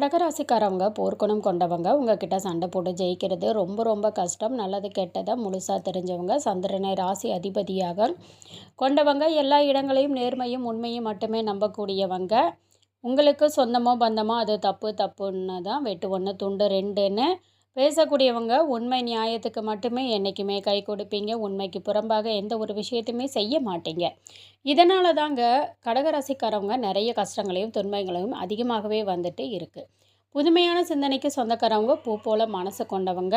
கடகராசிக்காரவங்க போர்க்குணம் கொண்டவங்க உங்ககிட்ட சண்டை போட்டு ஜெயிக்கிறது ரொம்ப ரொம்ப கஷ்டம். நல்லது கெட்டதை முழுசாக தெரிஞ்சவங்க சந்திரனை ராசி அதிபதியாக கொண்டவங்க எல்லா இடங்களையும் நேர்மையும் உண்மையும் மட்டுமே நம்பக்கூடியவங்க. உங்களுக்கு சொந்தமோ பந்தமோ அது தப்பு தப்புன்னு தான் வெட்டு ஒன்று துண்டு ரெண்டுன்னு பேசக்கூடியவங்க உண்மை நியாயத்துக்கு மட்டுமே என்றைக்குமே கை கொடுப்பீங்க. உண்மைக்கு புறம்பாக எந்த ஒரு விஷயத்தையுமே செய்ய மாட்டீங்க. இதனால தாங்க கடகராசிக்காரவங்க நிறைய கஷ்டங்களையும் துன்பங்களையும் அதிகமாகவே வந்துட்டு இருக்குது புதுமையான சிந்தனைக்கு சொந்தக்காரவங்க பூ போல மனசு கொண்டவங்க.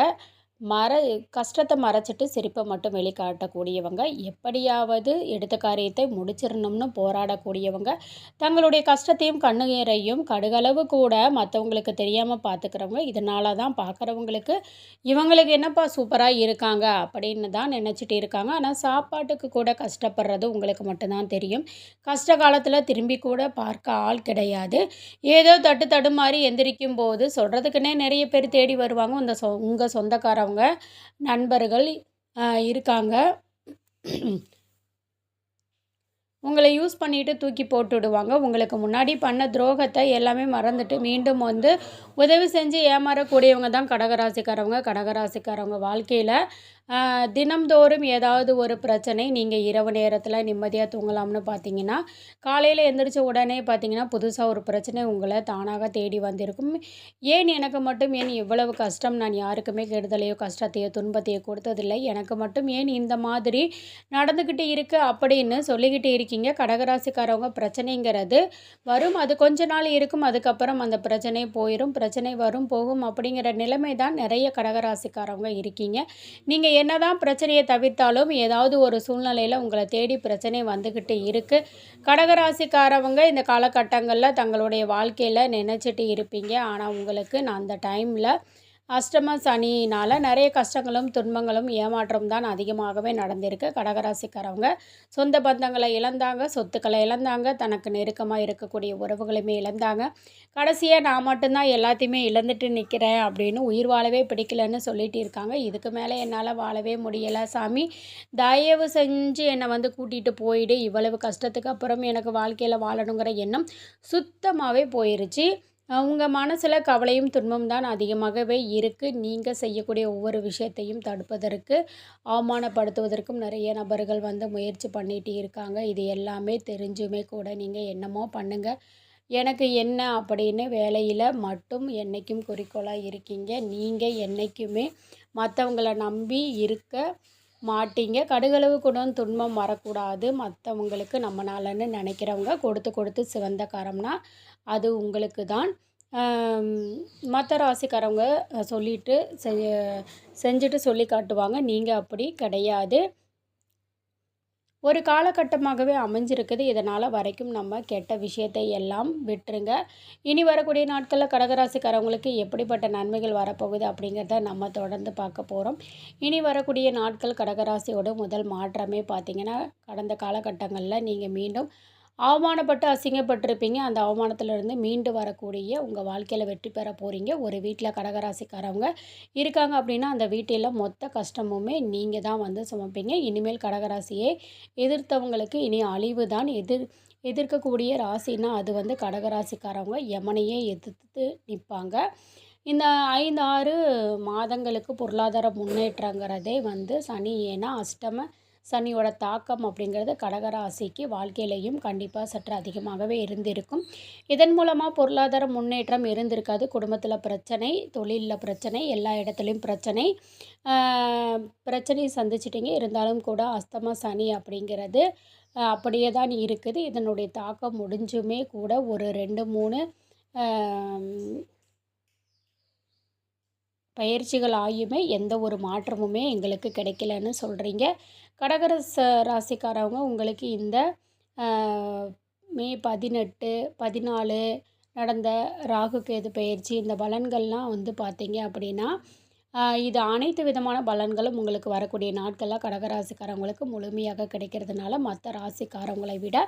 மற கஷ்டத்தை மறைச்சிட்டு சிரிப்பை மட்டும் வெளிக்காட்டக்கூடியவங்க எப்படியாவது எடுத்த காரியத்தை முடிச்சிடணும்னு போராடக்கூடியவங்க தங்களுடைய கஷ்டத்தையும் கண்ணுரையும் கடுகளவு கூட மற்றவங்களுக்கு தெரியாமல் பார்த்துக்கிறவங்க இதனால தான் பார்க்குறவங்களுக்கு இவங்களுக்கு என்னப்பா சூப்பராக இருக்காங்க அப்படின்னு தான் நினச்சிட்டு இருக்காங்க. ஆனால் சாப்பாட்டுக்கு கூட கஷ்டப்படுறது உங்களுக்கு மட்டும்தான் தெரியும். கஷ்ட காலத்தில் திரும்பி கூட பார்க்க ஆள் கிடையாது. ஏதோ தட்டு தடுமாறி எந்திரிக்கும் போது சொல்கிறதுக்குன்னே நிறைய பேர் தேடி வருவாங்க. இந்த சொ உங்கள் சொந்தக்காரவங்க நண்பர்கள் இருக்காங்க. உங்களை யூஸ் பண்ணிவிட்டு தூக்கி போட்டு விடுவாங்க. உங்களுக்கு முன்னாடி பண்ண துரோகத்தை எல்லாமே மறந்துட்டு மீண்டும் வந்து உதவி செஞ்சு ஏமாறக்கூடியவங்க தான் கடகராசிக்காரவங்க. கடகராசிக்காரவங்க வாழ்க்கையில் தினம்தோறும் ஏதாவது ஒரு பிரச்சனை நீங்கள் இரவு நேரத்தில் நிம்மதியாக தூங்கலாம்னு பார்த்தீங்கன்னா காலையில் எந்திரிச்ச உடனே பார்த்தீங்கன்னா புதுசாக ஒரு பிரச்சனை உங்களை தானாக தேடி வந்திருக்கும். ஏன் எனக்கு மட்டும் ஏன் இவ்வளவு கஷ்டம்? நான் யாருக்குமே கெடுதலையோ கஷ்டத்தையோ துன்பத்தையோ கொடுத்ததில்லை. எனக்கு மட்டும் ஏன் இந்த மாதிரி நடந்துக்கிட்டு இருக்கு அப்படின்னு சொல்லிக்கிட்டு இருக்கீங்க. கடகராசிக்காரவங்க பிரச்சனைங்கிறது வரும். அது கொஞ்ச நாள் இருக்கும். அதுக்கப்புறம் அந்த பிரச்சனை போயிடும் பிரச்சனை வரும் போகும் அப்படிங்கிற நிலைமை தான் நிறைய கடகராசிக்காரவங்க இருக்கீங்க. நீங்கள் என்னதான் பிரச்சனையை தவிர்த்தாலும் ஏதாவது ஒரு சூழ்நிலையில் உங்களை தேடி பிரச்சனை வந்துக்கிட்டு இருக்குது கடகராசிக்காரவங்க இந்த காலகட்டங்களில் தங்களுடைய வாழ்க்கையில் நினச்சிட்டு இருப்பீங்க. ஆனால் உங்களுக்கு நான் அந்த டைமில் அஷ்டம சனினால் நிறைய கஷ்டங்களும் துன்பங்களும் ஏமாற்றம் தான் அதிகமாகவே நடந்திருக்கு. கடகராசிக்காரவங்க சொந்த பந்தங்களை இழந்தாங்க சொத்துக்களை இழந்தாங்க தனக்கு நெருக்கமாக இருக்கக்கூடிய உறவுகளையுமே இழந்தாங்க. கடைசியாக நான் மட்டும்தான் எல்லாத்தையுமே இழந்துட்டு நிற்கிறேன் அப்படின்னு உயிர் வாழவே பிடிக்கலன்னு சொல்லிட்டு இருக்காங்க. இதுக்கு மேலே என்னால் வாழவே முடியலை. சாமி தயவு செஞ்சு என்னை வந்து கூட்டிகிட்டு போயிடு. இவ்வளவு கஷ்டத்துக்கு அப்புறம் எனக்கு வாழ்க்கையில் வாழணுங்கிற எண்ணம் சுத்தமாகவே போயிருச்சு. உங்கள் மனசில் கவலையும் துன்பம் தான் அதிகமாகவே இருக்குது நீங்கள் செய்யக்கூடிய ஒவ்வொரு விஷயத்தையும் தடுப்பதற்கு அவமானப்படுத்துவதற்கும் நிறைய நபர்கள் வந்து முயற்சி பண்ணிகிட்டு இருக்காங்க. இது எல்லாமே தெரிஞ்சுமே கூட நீங்கள் என்னமோ பண்ணுங்கள் எனக்கு என்ன அப்படின்னு வேலையில் மட்டும் என்றைக்கும் குறிக்கோளாக இருக்கீங்க. நீங்கள் என்றைக்குமே மற்றவங்கள நம்பி இருக்க மாட்டிங்க. கடுகளவு கூட துன்பம் வரக்கூடாது. மற்றவங்களுக்கு நம்மளாலன்னு நினைக்கிறவங்க கொடுத்து கொடுத்து சிவந்த காரம்னா அது உங்களுக்கு தான். மற்ற ராசிக்காரவங்க சொல்லிட்டு செஞ்ச செஞ்சுட்டு சொல்லி காட்டுவாங்க. நீங்கள் அப்படி கிடையாது. ஒரு காலகட்டமாகவே அமைஞ்சிருக்குது. இதனால் வரைக்கும் நம்ம கெட்ட விஷயத்தை எல்லாம் விட்டுருங்க. இனி வரக்கூடிய நாட்களில் கடகராசிக்காரவங்களுக்கு எப்படிப்பட்ட நன்மைகள் வரப்போகுது அப்படிங்கிறத நம்ம தொடர்ந்து பார்க்க போகிறோம் இனி வரக்கூடிய நாட்கள் கடகராசியோட முதல் மாற்றமே பார்த்திங்கன்னா கடந்த காலகட்டங்களில் நீங்கள் மீண்டும் அவமானப்பட்டு அசிங்கப்பட்டிருப்பீங்க. அந்த அவமானத்திலிருந்து மீண்டு வரக்கூடிய உங்கள் வாழ்க்கையில் வெற்றி பெற போகிறீங்க ஒரு வீட்டில் கடகராசிக்காரவங்க இருக்காங்க அப்படின்னா அந்த வீட்டில் மொத்த கஷ்டமுமே நீங்கள் தான் வந்து சுமப்பீங்க. இனிமேல் கடகராசியை எதிர்த்தவங்களுக்கு இனி அழிவு தான் எதிர் எதிர்க்கக்கூடிய ராசினா அது வந்து கடகராசிக்காரவங்க யமனையே எதிர்த்து நிற்பாங்க இந்த ஐந்து ஆறு மாதங்களுக்கு பொருளாதார முன்னேற்றங்கிறதே வந்து சனி ஏன்னா அஷ்டம சனியோட தாக்கம் அப்படிங்கிறது கடகராசிக்கு வாழ்க்கையிலையும் கண்டிப்பாக சற்று அதிகமாகவே இருந்திருக்கும். இதன் மூலமாக பொருளாதார முன்னேற்றம் இருந்திருக்காது. குடும்பத்தில் பிரச்சனை தொழிலில் பிரச்சனை எல்லா இடத்துலையும் பிரச்சனை. பிரச்சனையை சந்திச்சிட்டிங்க. இருந்தாலும் கூட அஸ்தமா சனி அப்படிங்கிறது அப்படியே தான் இருக்குது. இதனுடைய தாக்கம் முடிஞ்சுமே கூட ஒரு ரெண்டு மூணு பயிற்சிகள் ஆகியுமே எந்த ஒரு மாற்றமுமே எங்களுக்கு கிடைக்கலன்னு சொல்கிறீங்க கடகர ராசிக்காரவங்க உங்களுக்கு இந்த மே பதினெட்டு பதினாலு நடந்த ராகு கேது பயிற்சி இந்த பலன்கள்லாம் வந்து பார்த்தீங்க அப்படின்னா இது அனைத்து விதமான பலன்களும் உங்களுக்கு வரக்கூடிய நாட்களில் கடகராசிக்காரவங்களுக்கு முழுமையாக கிடைக்கிறதுனால மற்ற ராசிக்காரவங்களை விட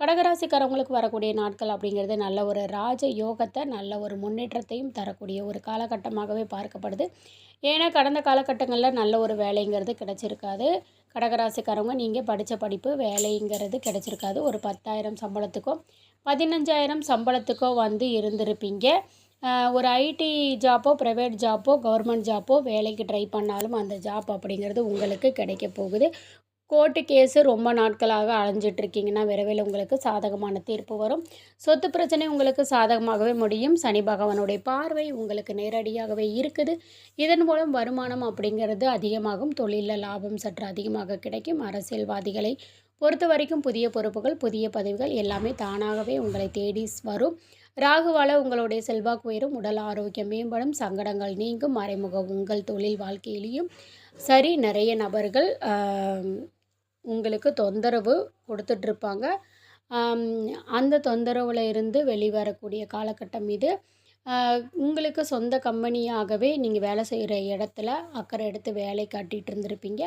கடகராசிக்காரவங்களுக்கு வரக்கூடிய நாட்கள் அப்படிங்கிறது நல்ல ஒரு ராஜ யோகத்தை நல்ல ஒரு முன்னேற்றத்தையும் தரக்கூடிய ஒரு காலகட்டமாகவே பார்க்கப்படுது. ஏன்னா கடந்த காலகட்டங்களில் நல்ல ஒரு வேலைங்கிறது கிடச்சிருக்காது. கடகராசிக்காரவங்க நீங்கள் படித்த படிப்பு வேலைங்கிறது கிடச்சிருக்காது. ஒரு பத்தாயிரம் சம்பளத்துக்கோ பதினஞ்சாயிரம் சம்பளத்துக்கோ வந்து இருந்திருப்பீங்க. ஒரு ஐடி ஜாப்போ ப்ரைவேட் ஜாப்போ கவர்மெண்ட் ஜாப்போ வேலைக்கு ட்ரை பண்ணாலும் அந்த ஜாப் அப்படிங்கிறது உங்களுக்கு கிடைக்க போகுது. கோர்ட்டு கேஸு ரொம்ப நாட்களாக அலைஞ்சிட்ருக்கீங்கன்னா விரைவில் உங்களுக்கு சாதகமான தீர்ப்பு வரும். சொத்து பிரச்சனை உங்களுக்கு சாதகமாகவே முடியும். சனி பகவானுடைய பார்வை உங்களுக்கு நேரடியாகவே இருக்குது. இதன் மூலம் வருமானம் அப்படிங்கிறது அதிகமாகும். தொழிலில் லாபம் சற்று அதிகமாக கிடைக்கும். அரசியல்வாதிகளை பொறுத்த வரைக்கும் புதிய பொறுப்புகள் புதிய பதவிகள் எல்லாமே தானாகவே உங்களை தேடி வரும். ராகுவால உங்களுடைய செல்வாக்கு உயரும் உடல் ஆரோக்கியம் மேம்படும் சங்கடங்கள் நீங்கும் மறைமுக உங்கள் தொழில் வாழ்க்கையிலையும் சரி நிறைய நபர்கள் உங்களுக்கு தொந்தரவு கொடுத்துட்ருப்பாங்க. அந்த தொந்தரவில் இருந்து வெளிவரக்கூடிய காலகட்டம் இது. உங்களுக்கு சொந்த கம்பெனியாகவே நீங்கள் வேலை செய்கிற இடத்துல அக்கறை எடுத்து வேலை காட்டிகிட்டு இருந்திருப்பீங்க.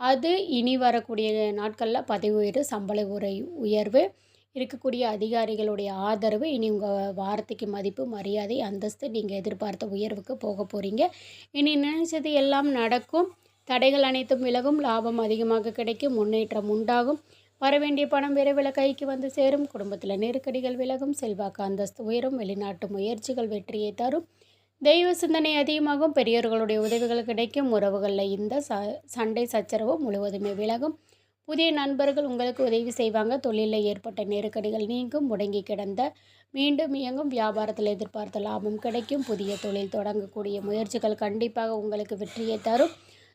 அது இனி வரக்கூடிய நாட்களில் பதவி உயர்வு சம்பள உரை உயர்வு இருக்கக்கூடிய அதிகாரிகளுடைய ஆதரவு இனி உங்கள் வாரத்துக்கு மதிப்பு மரியாதை அந்தஸ்து நீங்கள் எதிர்பார்த்த உயர்வுக்கு போக போகிறீங்க இனி நினைச்சது எல்லாம் நடக்கும். தடைகள் அனைத்தும் விலகும். லாபம் அதிகமாக கிடைக்கும். முன்னேற்றம் உண்டாகும். வரவேண்டிய பணம் விரைவில் கைக்கு வந்து சேரும். குடும்பத்தில் நெருக்கடிகள் விலகும். செல்வாக்கு அந்தஸ்து உயரும். வெளிநாட்டு முயற்சிகள் வெற்றியை தரும். தெய்வ சிந்தனை அதிகமாகும். பெரியவர்களுடைய உதவிகள் கிடைக்கும். உறவுகளில் இந்த ச சண்டை சச்சரவு முழுவதுமே விலகும். புதிய நண்பர்கள் உங்களுக்கு உதவி செய்வாங்க. தொழிலில் ஏற்பட்ட நெருக்கடிகள் நீங்கும். முடங்கி கிடந்த மீண்டும் இயங்கும். வியாபாரத்தில் எதிர்பார்த்த லாபம் கிடைக்கும். புதிய தொழில் தொடங்கக்கூடிய முயற்சிகள் கண்டிப்பாக உங்களுக்கு வெற்றியை தரும்.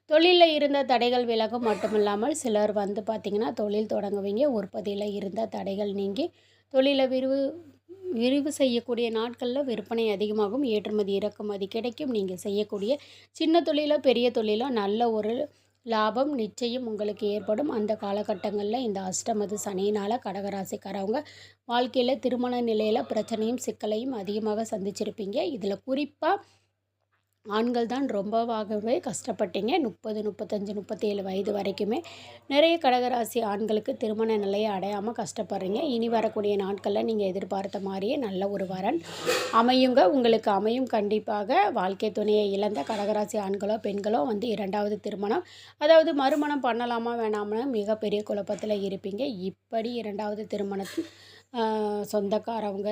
தொழிலில் இருந்த தடைகள் விலகும். மட்டுமில்லாமல் சிலர் வந்து பார்த்திங்கன்னா தொழில் தொடங்குவீங்க. உற்பத்தியில் இருந்த தடைகள் நீங்கி தொழிலை விரிவு விரிவு செய்யக்கூடிய நாட்களில் விற்பனை அதிகமாகும். ஏற்றுமதி இறக்குமதி கிடைக்கும். நீங்கள் செய்யக்கூடிய சின்ன தொழிலோ பெரிய தொழிலோ நல்ல ஒரு லாபம் நிச்சயம் உங்களுக்கு ஏற்படும். அந்த காலகட்டங்களில் இந்த அஷ்டமது சனியினால் கடகராசிக்காரவங்க வாழ்க்கையில் திருமண நிலையில் பிரச்சனையும் சிக்கலையும் அதிகமாக சந்திச்சிருப்பீங்க. இதில் குறிப்பாக ஆண்கள் தான் ரொம்பவாகவே கஷ்டப்பட்டீங்க. முப்பது முப்பத்தஞ்சு முப்பத்தேழு வயது வரைக்குமே நிறைய கடகராசி ஆண்களுக்கு திருமண நிலையை அடையாமல் கஷ்டப்படுறீங்க. இனி வரக்கூடிய நாட்களில் நீங்கள் எதிர்பார்த்த மாதிரியே நல்ல ஒரு வரன் அமையுங்க. உங்களுக்கு அமையும் கண்டிப்பாக. வாழ்க்கை துணையை இழந்த கடகராசி ஆண்களோ பெண்களோ வந்து இரண்டாவது திருமணம் அதாவது மறுமணம் பண்ணலாமா வேணாமா மிகப்பெரிய குழப்பத்தில் இருப்பீங்க. இப்படி இரண்டாவது திருமணத்தில் சொந்தக்காரவங்க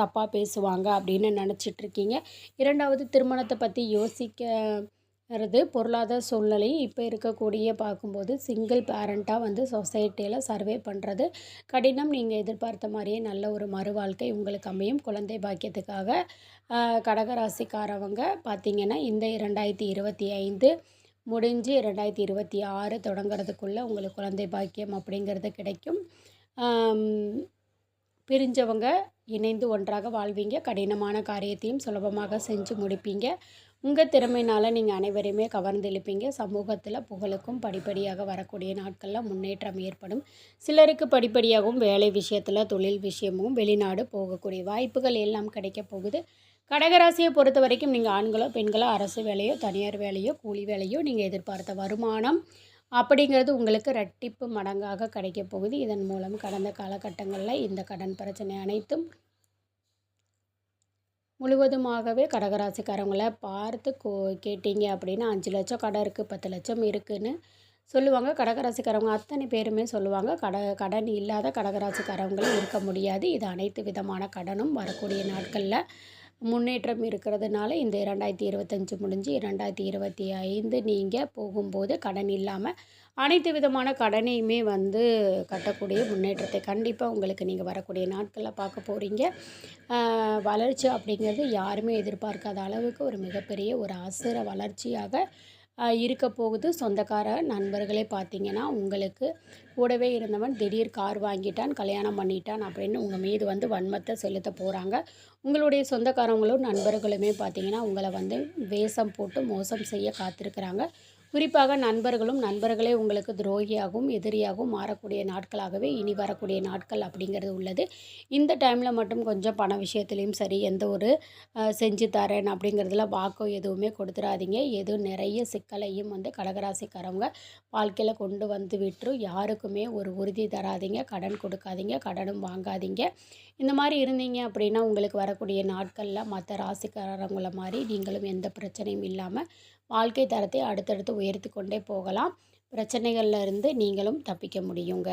தப்பாக பேசுவாங்க அப்படின்னு நினச்சிட்ருக்கீங்க. இரண்டாவது திருமணத்தை பற்றி யோசிக்கிறது பொருளாதார சூழ்நிலை இப்போ இருக்கக்கூடிய பார்க்கும்போது சிங்கிள் பேரண்ட்டாக வந்து சொசைட்டியில் சர்வே பண்ணுறது கடினம். நீங்கள் எதிர்பார்த்த மாதிரியே நல்ல ஒரு மறு வாழ்க்கை உங்களுக்கு அமையும். குழந்தை பாக்கியத்துக்காக கடகராசிக்காரவங்க பார்த்திங்கன்னா இந்த இரண்டாயிரத்தி இருபத்தி ஐந்து முடிஞ்சு ரெண்டாயிரத்தி இருபத்தி ஆறு தொடங்கிறதுக்குள்ளே உங்களுக்கு குழந்தை பாக்கியம் அப்படிங்கிறது கிடைக்கும். பிரிஞ்சவங்க இணைந்து ஒன்றாக வாழ்வீங்க. கடினமான காரியத்தையும் சுலபமாக செஞ்சு முடிப்பீங்க. உங்கள் திறமையினால் நீங்கள் அனைவரையுமே கவர்ந்தெழுப்பீங்க சமூகத்தில் புகழுக்கும் படிப்படியாக வரக்கூடிய நாட்களில் முன்னேற்றம் ஏற்படும். சிலருக்கு படிப்படியாகவும் வேலை விஷயத்தில் தொழில் விஷயமும் வெளிநாடு போகக்கூடிய வாய்ப்புகள் எல்லாம் கிடைக்கப் போகுது. கடகராசியை பொறுத்த வரைக்கும் நீங்கள் ஆண்களோ பெண்களோ அரசு வேலையோ தனியார் வேலையோ கூலி வேலையோ நீங்கள் எதிர்பார்த்த வருமானம் அப்படிங்கிறது உங்களுக்கு ரெட்டிப்பு மடங்காக கிடைக்க போகுது. இதன் மூலம் கடந்த காலகட்டங்களில் இந்த கடன் பிரச்சனை அனைத்தும் முழுவதுமாகவே கடகராசிக்காரங்களை பார்த்து கோ கேட்டீங்க அப்படின்னா அஞ்சு லட்சம் கடன் இருக்குது பத்து லட்சம் இருக்குதுன்னு சொல்லுவாங்க. கடகராசிக்காரவங்க அத்தனை பேருமே சொல்லுவாங்க. கட கடன் இல்லாத கடகராசிக்காரவங்களும் இருக்க முடியாது. இது அனைத்து விதமான கடனும் வரக்கூடிய நாட்களில் முன்னேற்றம் இருக்கிறதுனால இந்த இரண்டாயிரத்தி இருபத்தஞ்சி முடிஞ்சு இரண்டாயிரத்தி இருபத்தி ஐந்து நீங்கள் போகும்போது கடன் இல்லாமல் அனைத்து விதமான கடனையுமே வந்து கட்டக்கூடிய முன்னேற்றத்தை கண்டிப்பாக உங்களுக்கு நீங்கள் வரக்கூடிய நாட்களில் பார்க்க போகிறீங்க வளர்ச்சி அப்படிங்கிறது யாருமே எதிர்பார்க்காத அளவுக்கு ஒரு மிகப்பெரிய ஒரு அசுர வளர்ச்சியாக இருக்க போகுது. சொந்தக்கார நண்பர்களே பார்த்தீங்கன்னா உங்களுக்கு கூடவே இருந்தவன் திடீர் கார் வாங்கிட்டான் கல்யாணம் பண்ணிட்டான் அப்படின்னு உங்கள் மீது வந்து வன்மத்தை செலுத்த போகிறாங்க உங்களுடைய சொந்தக்காரங்களும் நண்பர்களுமே பார்த்தீங்கன்னா உங்களை வந்து வேஷம் போட்டு மோசம் செய்ய காத்திருக்கிறாங்க. குறிப்பாக நண்பர்களும் நண்பர்களே உங்களுக்கு துரோகியாகவும் எதிரியாகவும் மாறக்கூடிய நாட்களாகவே இனி வரக்கூடிய நாட்கள் அப்படிங்கிறது உள்ளது. இந்த டைமில் மட்டும் கொஞ்சம் பண விஷயத்துலேயும் சரி எந்த ஒரு செஞ்சு தரேன் அப்படிங்கிறதுல வாக்கோ எதுவுமே கொடுத்துடாதீங்க எதுவும் நிறைய சிக்கலையும் வந்து கடகராசிக்காரவங்க வாழ்க்கையில் கொண்டு வந்து விட்டுரும் யாருக்குமே ஒரு உறுதி தராதிங்க. கடன் கொடுக்காதீங்க. கடனும் வாங்காதீங்க. இந்த மாதிரி இருந்தீங்க அப்படின்னா உங்களுக்கு வரக்கூடிய நாட்களில் மற்ற ராசிக்காரங்களை மாதிரி நீங்களும் எந்த பிரச்சனையும் இல்லாமல் வாழ்க்கை தரத்தை அடுத்தடுத்து உயர்த்தி கொண்டே போகலாம். பிரச்சனைகளில் இருந்து நீங்களும் தப்பிக்க முடியுங்க.